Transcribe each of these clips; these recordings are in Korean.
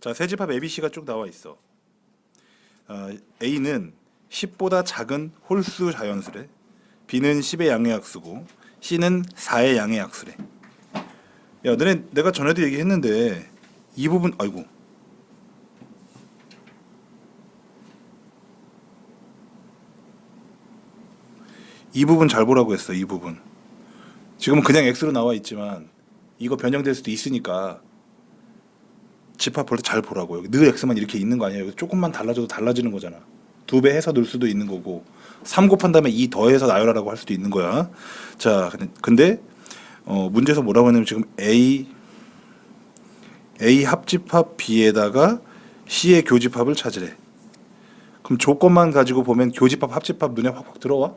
자, 세 집합 ABC가 쭉 나와 있어. 어, A는 10보다 작은 홀수 자연수래. B는 10의 양의 약수고 C는 4의 양의 약수래. 야, 너네 내가 전에도 얘기했는데 이 부분 아이고. 이 부분 잘 보라고 했어. 이 부분. 지금은 그냥 X로 나와 있지만 이거 변형될 수도 있으니까 집합 볼 때 잘 보라고. 여기 늘 X만 이렇게 있는 거 아니에요. 조금만 달라져도 달라지는 거잖아. 두 배 해서 넣을 수도 있는 거고 3 곱한 다음에 2 더해서 나열하라고 할 수도 있는 거야. 자, 근데 어, 문제에서 뭐라고 했냐면 지금 A A 합집합 B에다가 C의 교집합을 찾으래. 그럼 조건만 가지고 보면 교집합 합집합 눈에 확확 들어와?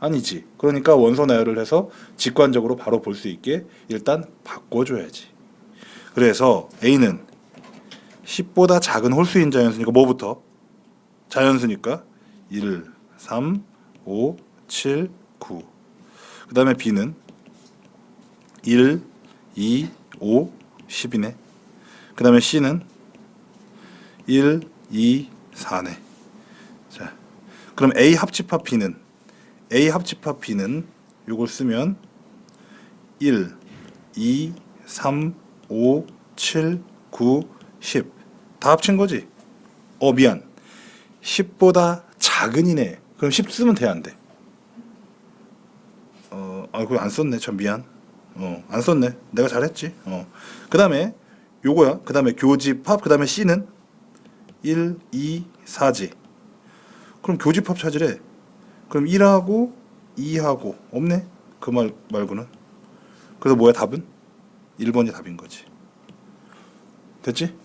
아니지. 그러니까 원소 나열을 해서 직관적으로 바로 볼 수 있게 일단 바꿔줘야지. 그래서 A는 10보다 작은 홀수인 자연수니까 뭐부터? 자연수니까 1, 3, 5, 7, 9. 그 다음에 B는 1, 2, 5, 10이네. 그 다음에 C는 1, 2, 4네. 자, 그럼 A 합집합 B는 A 합집합 B는 요걸 쓰면 1, 2, 3, 5, 7, 9, 10. 다 합친 거지? 어, 미안. 10보다 작은 이네. 그럼 10 쓰면 돼, 안 돼? 어, 아, 그거 안 썼네. 참 미안. 어, 안 썼네. 내가 잘했지. 어. 그 다음에 요거야. 그 다음에 교집합, 그 다음에 C는 1, 2, 4지. 그럼 교집합 찾으래. 그럼 1하고 2하고 없네. 그 말 말고는. 그래서 뭐야 답은? 1번이 답인 거지. 됐지?